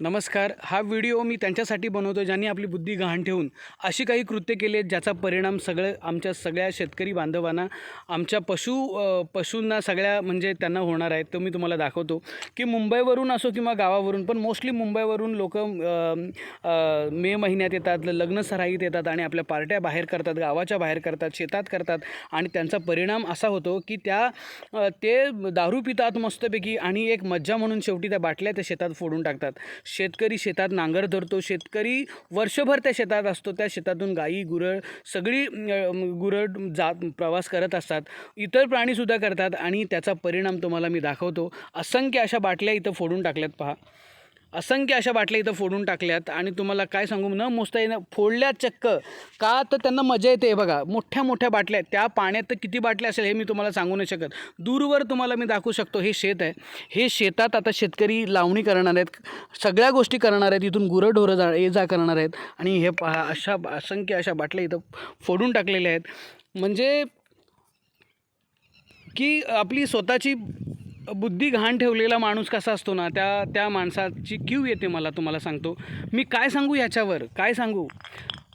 नमस्कार. हा व्हिडिओ मी त्यांच्यासाठी बनवतो ज्यांनी आपली बुद्धी गहाण ठेवून अशी काही कृत्य केली आहेत ज्याचा परिणाम सगळं आमच्या सगळ्या शेतकरी बांधवांना आमच्या पशु पशूंना सगळ्या म्हणजे त्यांना होणार आहेत तो मी तुम्हाला दाखवतो. की मुंबईवरून असो किंवा गावावरून पण मोस्टली मुंबईवरून लोक मे महिन्यात येतात लग्न सराईत येतात आणि आपल्या पार्ट्या बाहेर करतात गावाच्या बाहेर करतात शेतात करतात आणि त्यांचा परिणाम असा होतो की त्या ते दारू पितात मस्तपैकी आणि एक मज्जा म्हणून शेवटी त्या बाटल्या त्या शेतात फोडून टाकतात. शेतकरी शेतात नांगर धरतो शेतकरी वर्षभर त्या शेतात असतो त्या शेतातून गाई गुरळ सगळी गुरळ जात प्रवास करत असतात. इतर प्राणीसुद्धा करतात आणि त्याचा परिणाम तुम्हाला मी दाखवतो. असंख्य अशा बाटल्या इथं फोडून टाकल्यात पहा. असंख्य अशा बाटल्या इथं फोडून टाकल्यात. आणि तुम्हाला काय सांगू न मोजता येणं फोडल्या चक्क. का तर त्यांना मजा येते बघा. मोठ्या मोठ्या बाटल्या आहेत. त्या पाण्यात तर किती बाटल्या असेल हे मी तुम्हाला सांगू नाही शकत. दूरवर तुम्हाला मी दाखवू शकतो हे शेत आहे. हे शेतात आता शेतकरी लावणी करणार आहेत. सगळ्या गोष्टी करणार आहेत. इथून गुरंढोरं जा ये जा करणार आहेत. आणि हे पहा अशा असंख्य अशा बाटल्या इथं फोडून टाकलेल्या आहेत. म्हणजे की आपली स्वतःची बुद्धी घाण ठेवलेला माणूस कसा असतो ना त्या त्या माणसाची क्यू येते मला तुम्हाला सांगतो. मी काय सांगू ह्याच्यावर काय सांगू?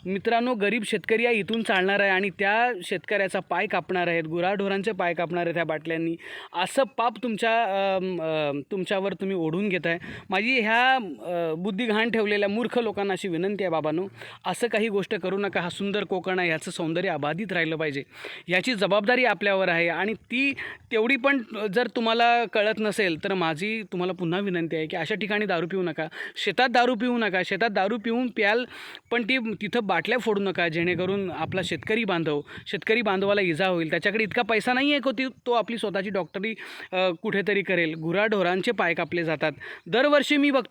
मित्रांनो गरीब शेतकरी या इथून चालणार आहे आणि त्या शेतकऱ्याचा पाय कापणार आहेत गुराढोरांचे पाय कापणार आहेत ह्या बाटल्यांनी. असं पाप तुमच्या तुमच्यावर तुम्ही ओढून घेत आहे माझी ह्या बुद्धी घाण ठेवलेल्या मूर्ख लोकांना अशी विनंती आहे बाबांनो असं काही गोष्ट करू नका. हा सुंदर कोकण आहे ह्याचं सौंदर्य अबाधित राहिलं पाहिजे. याची जबाबदारी आपल्यावर आहे आणि ती तेवढी पण जर तुम्हाला कळत नसेल तर माझी तुम्हाला पुन्हा विनंती आहे की अशा ठिकाणी दारू पिऊ नका. शेतात दारू पिऊ नका. शेतात दारू पिऊन प्याल पण ती तिथं बाटल्या फोडू नका जेणेकरून आपला शेतकरी बांधव शेतकरी बांधवाला इजा होईल. त्याच्याकडे इतका पैसा नाही आहे को ती तो आपली स्वतःची डॉक्टरी कुठेतरी करेल. गुराढोरांचे पाय कापले जातात. दरवर्षी मी बघतो